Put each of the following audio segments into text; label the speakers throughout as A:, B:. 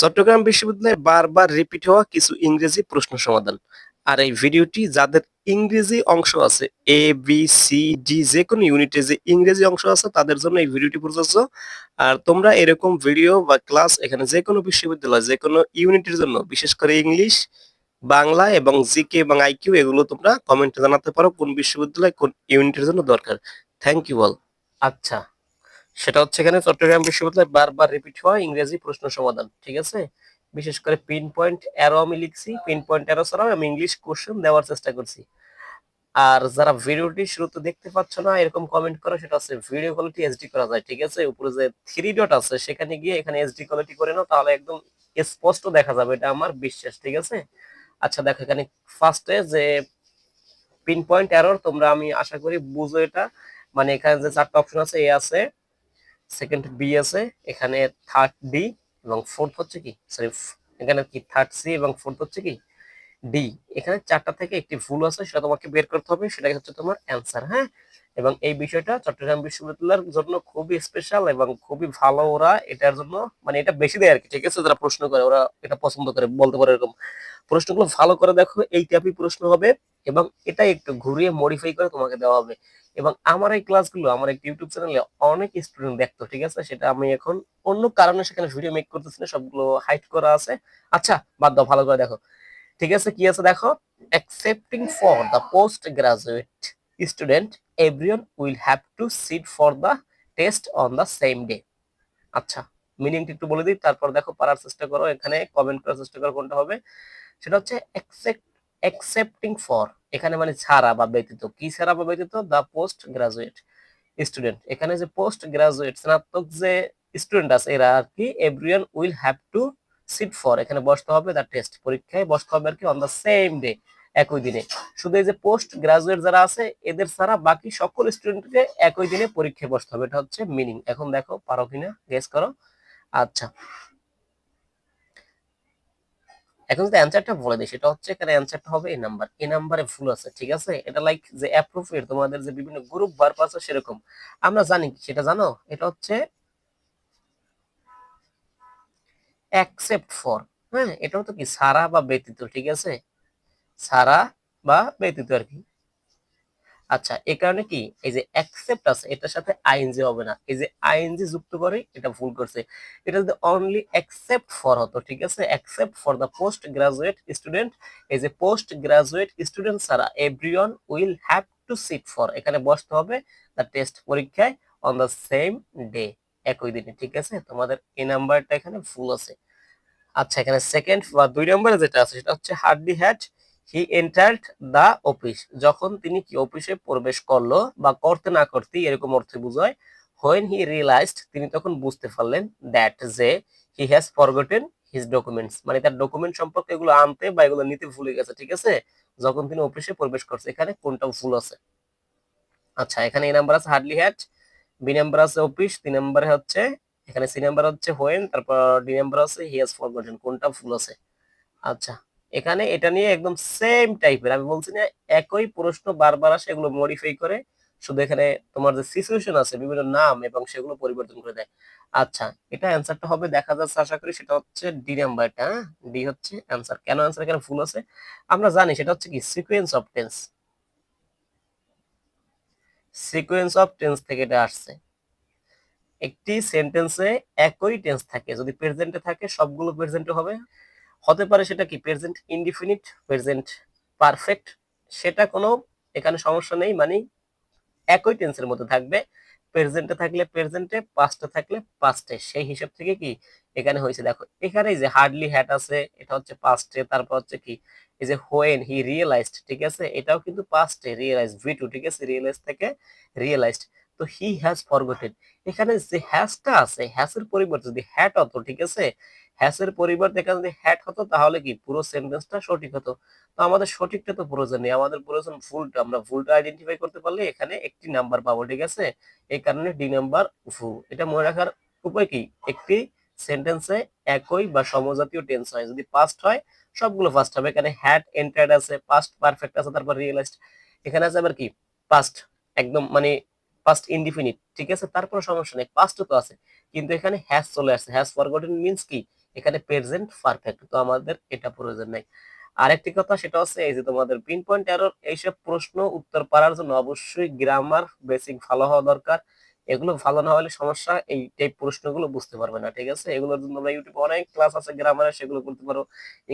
A: চট্টগ্রাম বিশ্ববিদ্যালয়ে বারবার রিপিট হওয়া কিছু ইংরেজি প্রশ্ন সমাধান। আর এই ভিডিওটি যাদের ইংরেজি অংশ আছে এ বি সি ডি যে কোনো ইউনিটে যে ইংরেজি অংশ আছে, তাদের জন্য এই ভিডিওটি প্রযোজ্য। আর তোমরা এরকম ভিডিও বা ক্লাস এখানে যে কোনো বিশ্ববিদ্যালয় যে কোনো ইউনিটের জন্য, বিশেষ করে ইংলিশ বাংলা এবং জিকে এবং আইকিউ এগুলো তোমরা কমেন্টে জানাতে পারো কোন বিশ্ববিদ্যালয় কোন ইউনিটের জন্য দরকার। থ্যাংক ইউ অল আচ্ছা। সেটা হচ্ছে এখানে চট্টগ্রাম বিশ্ববিদ্যালয়ে বারবার রিপিট হওয়া ইংরেজি প্রশ্ন সমাধান, ঠিক আছে? বিশেষ করে পিন পয়েন্ট অ্যারো আমি লিখছি পিন পয়েন্ট অ্যারো ছাড়াও আমি ইংলিশ কোশ্চেন দেওয়ার চেষ্টা করছি। আর যারা ভিডিওটি শুরুতে দেখতে পাচ্ছ না, এরকম কমেন্ট করো, সেটা হচ্ছে ভিডিও কোয়ালিটি এইচডি করা যায়, ঠিক আছে? উপরে যে থ্রি ডট আছে, সেখানে গিয়ে এখানে এইচডি কোয়ালিটি করে নাও, তাহলে একদম স্পষ্ট দেখা যাবে, এটা আমার বিশ্বাস, ঠিক আছে? আচ্ছা দেখো এখানে ফার্স্টে যে পিন পয়েন্ট এরর তোমরা আমি আশা করি বুঝো এটা। মানে এখানে যে চারটা অপশন আছে, এ আছে সেকেন্ড বি আছে, এখানে থার্ড ডি এবং ফোর্থ হচ্ছে কি? সরি এখানে কি থার্ড সি এবং ফোর্থ হচ্ছে কি? ডি এখানে চারটা থেকে একটি ভুল আছে, সেটা তোমাকে বের করতে হবে, সেটাই হচ্ছে তোমার অ্যান্সার হ্যাঁ? এবং এই বিষয়টা চট্টগ্রাম বিশ্ববিদ্যালয়ের জন্য খুবই স্পেশাল এবং খুবই ভালো ওরা এটার জন্য মানে এটা বেশি দেয় আর কি ঠিক আছে? যারা প্রশ্ন করে, ওরা এটা পছন্দ করে, বলতে পারে এরকম। প্রশ্নগুলো ভালো করে দেখো, এই টাইপই প্রশ্ন হবে এবং এটা একটু ঘুরিয়ে মডিফাই করে তোমাকে দেওয়া হবে। এবং আমার এই ক্লাসগুলো আমার একটি ইউটিউব চ্যানেলে অনেক স্টুডেন্ট দেখতো, ঠিক আছে? সেটা আমি এখন অন্য কারণে সেখানে ভিডিও মেক করতেছি না, সবগুলো হাইড করা আছে। আচ্ছা বাদ দাও, ভালো করে দেখো। ঠিক আছে, কি আছে দেখো? Accepting for for post postgraduate student, everyone will have to sit for the test on the same day আচ্ছা মিনিংটা একটু বলে দিই, তারপর দেখো পারার চেষ্টা করো, এখানে কমেন্ট করার চেষ্টা করো কোনটা হবে। সেটা হচ্ছে accepting for, এখানে মানে ছাড়া বা ব্যতীত। কি ছাড়া বা ব্যতীত? দ্য পোস্ট গ্রাজুয়েট স্টুডেন্ট এখানে যে পোস্ট গ্রাজুয়েট স্নাতক যে স্টুডেন্ট আছে, এরা আর কি everyone will have to sit for এখানে বসতে হবে দ্য টেস্ট পরীক্ষায় বসতে হবে আর কি অন দ্য সেম ডে একই দিনে। শুধু এই যে পোস্ট গ্রাজুয়েট যারা আছে, এদের ছাড়া বাকি সকল স্টুডেন্টকে একই দিনে পরীক্ষায় বসতে হবে। এটা হচ্ছে মিনিং এখন দেখো, পারো কিনা? গেস করো। আচ্ছা। এখন যদি অ্যান্সারটা বলে দিই, সেটা হচ্ছে এখানে অ্যান্সারটা হবে এই নাম্বার এই নাম্বারে ভুল আছে, ঠিক আছে? এটা লাইক যে অ্যাপ্রোপ্রিয়েট তোমাদের যে বিভিন্ন গ্রুপ বার আছে সেরকম। আমরা জানি কি? সেটা জানো? এটা হচ্ছে অ্যাকসেপ্ট ফর হ্যাঁ? এটাও তো কি? সারা বা ব্যতীত, ঠিক আছে? সারা বা ব্যতীত আর কি। আচ্ছা এই কারণে কি? এই যে অ্যাকসেপ্ট আছে, এটার সাথে আইএনজি হবে না। এই যে আইএনজি যুক্ত করে, এটা ভুল করছে। এটা যদি অনলি অ্যাকসেপ্ট ফর হতো, ঠিক আছে? Accept for the post graduate student এই যে পোস্ট গ্রাজুয়েট স্টুডেন্ট ছাড়া everyone will have to sit for এখানে বসতে হবে দ্য টেস্ট পরীক্ষায় অন দ্য সেম ডে একই দিনে, ঠিক আছে? তোমাদের এই নাম্বারটা এখানে ভুল আছে। আচ্ছা এখানে সেকেন্ড বা দুই নম্বরে যেটা আছে, সেটা হচ্ছে hardly had he entered the office যখন তিনি কি অফিসে প্রবেশ করল বা করতে না করতে এরকম অর্থে বুঝায় হোয়েন হি রিয়েলাইজড তিনি তখন বুঝতে পারলেন দ্যাট যে he has forgotten his documents মানে তার ডকুমেন্ট সম্পর্কে এগুলো আনতে বা এগুলো নিতে ভুলে গেছে, ঠিক আছে? যখন তিনি অফিসে প্রবেশ করছে, এখানে কোনটা ভুল আছে? আচ্ছা এখানে এই নাম্বার আছে হার্ডলি হ্যাড বি নাম্বার আছে অফিস তিন নাম্বারে হচ্ছে, এখানে সি নাম্বার হচ্ছে হোয়েন তারপর ডি নাম্বার আছে হি হ্যাজ ফরগটেন কোনটা ভুল আছে? আচ্ছা এখানে এটা নিয়ে একদম সেম টাইপের আমি বলছি না, একই প্রশ্ন বারবার আসে, এগুলো মডিফাই করে শুধু এখানে তোমার যে সিচুয়েশন আছে, বিভিন্ন নাম এবং সেগুলো পরিবর্তন করে দেয়। আচ্ছা এটা অ্যান্সারটা হবে, দেখা যাচ্ছে, আশা করি সেটা হচ্ছে ডি নাম্বারটা ডি হচ্ছে অ্যান্সার কেন অ্যান্সার এখানে ভুল আছে? আমরা জানি সেটা হচ্ছে কি sequence of tense sequence of tense থেকে এটা আসছে। একটি সেন্টেন্সে একই টেন্স থাকে। যদি প্রেজেন্টে থাকে, সবগুলো প্রেজেন্টে হবে। হতে পারে সেটা কি? প্রেজেন্ট ইনডিফিনিট প্রেজেন্ট পারফেক্ট সেটা কোনো, এখানে সমস্যা নেই মানে একই টেন্সের মধ্যে থাকবে। প্রেজেন্টে থাকলে প্রেজেন্টে পাস্টে থাকলে পাস্টে সেই হিসাব থেকে কি? এখানে হয়েছে, দেখো, এখানে যে হার্ডলি হ্যাট আছে, এটা হচ্ছে পাস্টে তারপর হচ্ছে কি? এই যে হোয়েন হি রিয়েলাইজড ঠিক আছে? এটাও কিন্তু পাস্টে রিয়েলাইজ ভি ঠিক আছে? রিয়েলাইজ থেকে রিয়েলাইজড তো হি হ্যাজ ফরগটেন এখানে যে হ্যাজটা আছে হ্যাসের পরিবর্তে যদি হ্যাট হতো, ঠিক আছে? হ্যাসের পরিবর্তে এখানে যদি হ্যাট হতো, তাহলে কি পুরো সেন্টেন্সটা সঠিক হতো? তো আমাদের সঠিকটা তো প্রয়োজন নেই। আমাদের প্রয়োজন ভুলটা। আমরা ভুলটা আইডেন্টিফাই করতে পারলে এখানে একটি নাম্বার পাবো, ঠিক আছে? এই কারণে ডি নাম্বার ভুল। এটা মনে রাখার উপায় কি? একটি সেন্টেন্সে একই বা সমজাতীয় টেন্স হয়। যদি পাস্ট হয়, সবগুলো ফার্স্ট হবে। এখানে হ্যাড এন্টার্ড আছে পাস্ট পারফেক্ট আছে, তারপর রিয়েলাইজড এখানে আছে আবার কি? পাস্ট একদম মানে পাস্ট ইনডিফিনিট ঠিক আছে? তারপর সমস্যা নেই পাস্ট তো আছে। কিন্তু এখানে হ্যাজ চলে আসছে। হ্যাজ ফরগটেন মিন্স কি? এখানে প্রেজেন্ট পারফেক্ট তো আমাদের এটা প্রয়োজন নাই। আরেকটি কথা সেটা হচ্ছে এই যে তোমাদের পিন পয়েন্ট এরর এইসব প্রশ্ন উত্তর পারার জন্য অবশ্যই গ্রামার বেসিক ভালো হওয়া দরকার। এগুলো ভালো না হলে সমস্যা, এই টাইপ প্রশ্নগুলো বুঝতে পারবে না, ঠিক আছে? এগুলোর জন্য আমরা ইউটিউবে অনেক ক্লাস আছে গ্রামারের সেগুলো করতে পারো।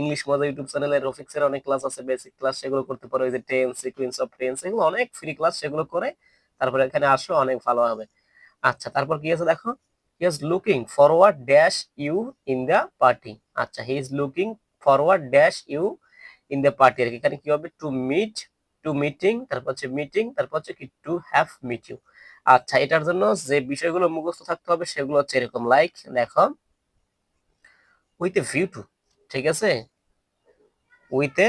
A: ইংলিশ মজা ইউটিউব চ্যানেলে রফিক্সের অনেক ক্লাস আছে বেসিক ক্লাস সেগুলো করতে পারো। এই যে টেন্স সিকুয়েন্স অফ টেন্স এগুলো অনেক ফ্রি ক্লাস সেগুলো করে তারপরে এখানে আসো, অনেক ভালো হবে। আচ্ছা তারপর কি আছে দেখো? He is looking forward dash you in the party আচ্ছা he is looking forward dash you in the party আর এখানে কি হবে? টু মিট টু মিটিং তারপর হচ্ছে মিটিং তারপর হচ্ছে কি? টু হ্যাভ মিট ইউ আচ্ছা এটার জন্য যে বিষয়গুলো মুখস্থ থাকতে হবে, সেগুলো হচ্ছে এরকম। লাইক দেখো উইথ এ ভিউ টু ঠিক আছে? With a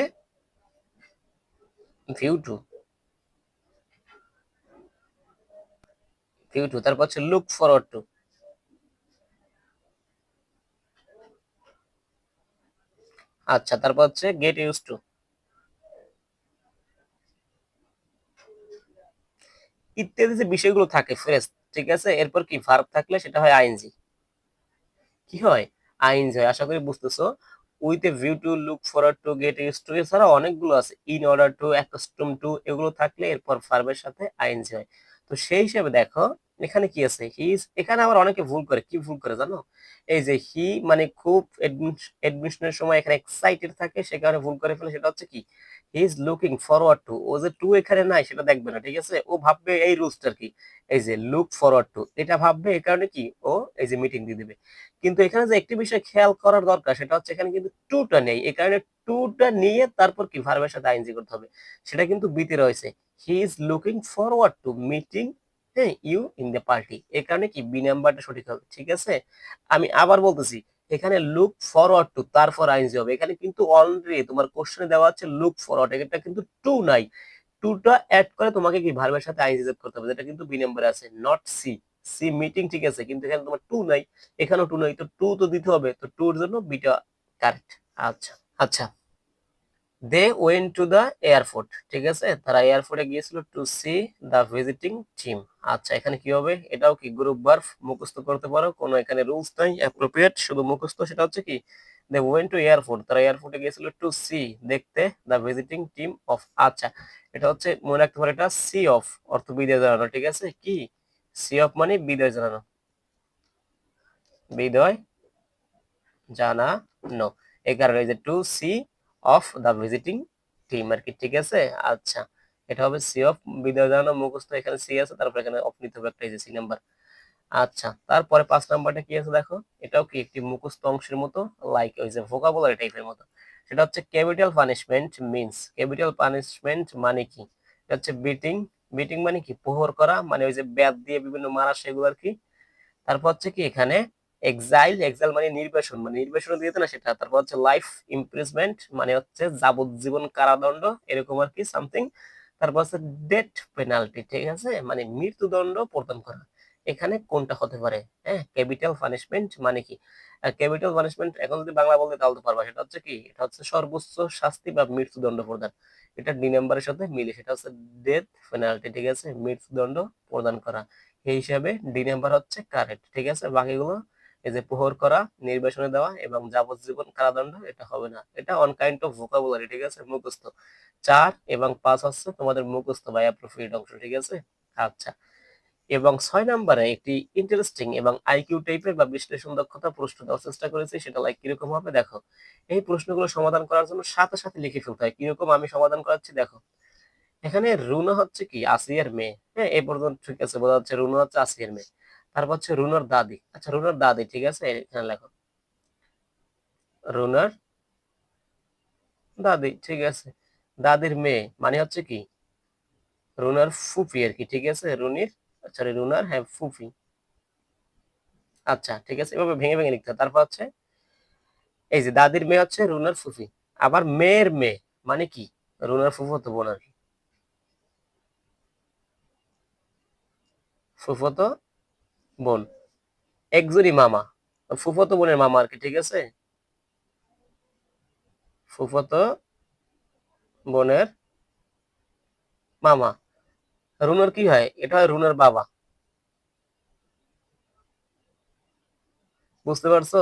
A: view to view to তারপর হচ্ছে লুক ফরওয়ার্ড টু আচ্ছা তারপর হচ্ছে গেট ইউজ টু ইত্যাদি যে বিষয়গুলো থাকে ফ্রেশ ঠিক আছে? এরপর কি ভার্ব থাকলে সেটা হয় আইনজি কি হয়? আইনজি হয়, আশা করি বুঝতেছো। With a view to look forward to get use to এছাড়া অনেকগুলো আছে। In order to accustom to এগুলো থাকলে এরপর ভার্বের সাথে আইনজি হয়। তো সেই হিসেবে দেখো এখানে কি আছে? হি এখানে আবার অনেকে ভুল করে। কি ভুল করে জানো? এই যে হি মানে খুব এডমিশনের সময় এখানে এক্সাইটেড থাকে, সে কারণে ভুল করে ফেলে। সেটা হচ্ছে কি? He is looking forward to ও যে টু এখানে নাই, সেটা দেখবে না, ঠিক আছে? ও ভাববে এই রুলসটার কি? এই যে লুক ফরওয়ার্ড টু এটা ভাববে এই কারণে কি? ও এই যে মিটিং দিয়ে দেবে। কিন্তু এখানে যে একটি বিষয় খেয়াল করার দরকার, সেটা হচ্ছে এখানে কিন্তু টুটা নেই। এই কারণে টুটা নিয়ে তারপর কি? ভার্বের সাথে আইনজি করতে হবে। সেটা কিন্তু বিতে রয়েছে। He is looking forward to meeting হ্যাঁ ইউ ইন দ্য পার্টি এই কারণে কি? বি নাম্বারটা সঠিক হবে, ঠিক আছে? আমি আবার বলতেছি, এখানে লুক ফরওয়ার্ড টু তারপর আইনজি হবে। এখানে কিন্তু অলরেডি তোমার কোশ্চেনে দেওয়া আছে লুক ফরওয়ার্ড এটা কিন্তু টু নাই। টুটা অ্যাড করে তোমাকে কি? ভার্বের সাথে আইনজি যোগ করতে হবে, যেটা কিন্তু বি নাম্বারে আছে নট সি সি মিটিং ঠিক আছে? কিন্তু এখানে তোমার টু নাই, এখানেও টু নাই। তো টু তো দিতে হবে, তো টুর জন্য বিটা কারেক্ট আচ্ছা আচ্ছা। They went to the airport ঠিক আছে? তারা এয়ারপোর্টে গিয়েছিল to see the visiting team আচ্ছা এখানে কি হবে? এটাও কি গ্রুপ বার্ফ মুখস্থ করতে পারো? কোনো এখানে রুলস নাই অ্যাপ্রোপ্রিয়েট শুধু মুখস্থ, সেটা হচ্ছে কি? দে ওয়েন টু এয়ারপোর্ট তারা এয়ারপোর্টে গিয়েছিল টু সি দেখতে দ্য ভিজিটিং টিম অফ আচ্ছা এটা হচ্ছে মনে রাখতে পারো এটা সি অফ অর্থ বিদায় জানানো, ঠিক আছে? কি? সি অফ মানে বিদায় জানানো। বিদায় জানানো। এই কারণে যে to see of the visiting team আর কি, ঠিক আছে? আচ্ছা এটা হবে সি অফ বিদায় জানানো মুখস্থ, এখানে সি আছে, তারপর এখানে অফ নিতে হবে একটা এই নাম্বার আচ্ছা তারপরে পাঁচ নাম্বারটা কি আছে দেখো? এটাও কি একটি মুখস্থ অংশের মতো লাইক ওই যে ভোকাবুলারি টাইপের মতো। সেটা হচ্ছে capital punishment means capital punishment মানে কি? এটা হচ্ছে বিটিং বিটিং মানে কি? প্রহর করা মানে ওই যে ব্যাট দিয়ে বিভিন্ন মারা, সেগুলো আর কি। তারপর হচ্ছে কি এখানে এক্সাইল এক্সাইল মানে নির্বাসন মানে নির্বাসন দিতে না সেটা। তারপর হচ্ছে লাইফ ইমপ্রিজমেন্ট মানে হচ্ছে যাবজ্জীবন কারাদণ্ড, এরকম আর কি সামথিং তারপর হচ্ছে ডেথ পেনাল্টি ঠিক আছে? মানে মৃত্যুদণ্ড প্রদান করা। এখানে কোনটা হতে পারে? হ্যাঁ ক্যাপিটাল পানিশমেন্ট মানে কি? ক্যাপিটাল পানিশমেন্ট এখন যদি বাংলা বলতে তাহলে তো পারবা। সেটা হচ্ছে কি? এটা হচ্ছে সর্বোচ্চ শাস্তি বা মৃত্যুদণ্ড প্রদান। এটা ডি নাম্বারের সাথে মিলে। সেটা হচ্ছে ডেথ পেনাল্টি ঠিক আছে? মৃত্যুদণ্ড প্রদান করা। এই হিসাবে ডি নাম্বার হচ্ছে কারেক্ট ঠিক আছে? বাকিগুলো এই যে প্রহর করা, নির্বাসনে দেওয়া এবং যাবজ্জীবন কারাদণ্ড, এটা হবে না। এটা অন কাইন্ড অফ ভোকাবুলারি ঠিক আছে? মুখস্থ। চার এবং পাঁচ হচ্ছে তোমাদের মুখস্থ বা অ্যাপ্রোপ্রিয়েট অংশ, ঠিক আছে? আচ্ছা। এবং ছয় নম্বরে একটি ইন্টারেস্টিং এবং আইকিউ টাইপের বা বিশ্লেষণ দক্ষতা প্রশ্ন দেওয়ার চেষ্টা করেছি, সেটা লাইক কীরকম হবে? দেখো, এই প্রশ্নগুলো সমাধান করার জন্য সাথে সাথে লিখে ফেলতে হয়। কীরকম আমি সমাধান করাচ্ছি? দেখো, এখানে রুনা হচ্ছে কি? আসিয়ার মেয়ে। হ্যাঁ এ পর্যন্ত ঠিক আছে, বোঝা যাচ্ছে রুনা হচ্ছে আসিয়ার মেয়ে। তারপর হচ্ছে রুনার দাদি। আচ্ছা রুনার দাদি, ঠিক আছে? এখানে লেখো। রুনার দাদি, ঠিক আছে? দাদির মেয়ে মানে হচ্ছে কি? রুনার ফুফি আর কি, ঠিক আছে? রুনির সরি রুনার হ্যাঁ ফুফি আচ্ছা ঠিক আছে? এভাবে ভেঙে ভেঙে লিখতে তারপর হচ্ছে, এই যে দাদির মেয়ে হচ্ছে রুনার ফুফি আবার মেয়ের মেয়ে মানে কি? রুনার ফুফতো বোন আর কি। ফুফতো বোন, একজনই মামা। ফুফতো বোনের মামা আর কি, ঠিক আছে? ফুফতো বোনের মামা। রুনার কি হয়? এটা হয় রুনার বাবা। বুঝতে পারছ?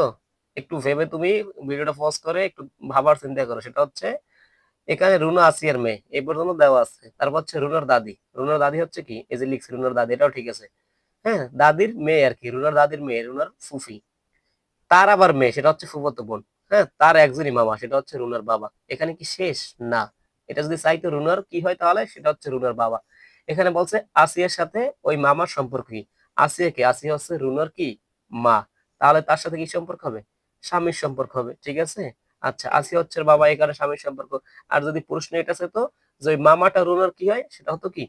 A: একটু ভেবে তুমি ভিডিওটা পজ করে, একটু ভাবার চিন্তা করো। সেটা হচ্ছে, এখানে রুনা আসিয়ার মেয়ে, এই পর্যন্ত দেওয়া আছে। তারপর হচ্ছে রুনার দাদি। রুনার দাদি হচ্ছে কি? এই যে লিখছে, রুনার দাদি, এটাও ঠিক আছে। হ্যাঁ দাদির মেয়ে আর কি রুনার দাদির মেয়ে, রুনার ফুফি। তার আবার মেয়ে, সেটা হচ্ছে ফুফাতো বোন। হ্যাঁ তার একজনই মামা, সেটা হচ্ছে রুনার বাবা। এখানে কি শেষ? না। এটা যদি চাইতো রুনার কি হয় তাহলে, সেটা হচ্ছে রুনার বাবা। এখানে বলছে, আসিয়ার সাথে ওই মামার সম্পর্ক কি? আসিয়া কি? আসিয়া হচ্ছে রুনার কি? মা। তাহলে তার সাথে কি সম্পর্ক হবে? স্বামীর সম্পর্ক হবে, ঠিক আছে? আচ্ছা আসিয়া হচ্ছে বাবা, এখানে স্বামীর সম্পর্ক। আর যদি প্রশ্ন এটা তো যে ওই মামাটা রুনার কি হয়, সেটা হতো কি?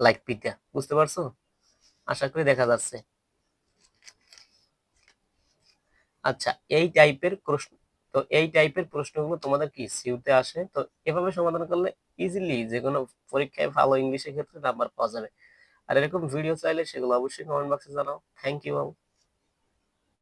A: লাইক পিটা বুঝতে পারছ? আশা করি দেখা যাচ্ছে। আচ্ছা এই টাইপের প্রশ্ন, তো এই টাইপের প্রশ্নগুলো তোমাদের কি সিউতে আসে? তো এভাবে সমাধান করলে ইজিলি যে কোনো পরীক্ষায় ভালো ইংলিশের ক্ষেত্রে নাম্বার পাওয়া যাবে। আর এরকম ভিডিও চাইলে সেগুলো অবশ্যই কমেন্ট বক্সে জানাও। Thank you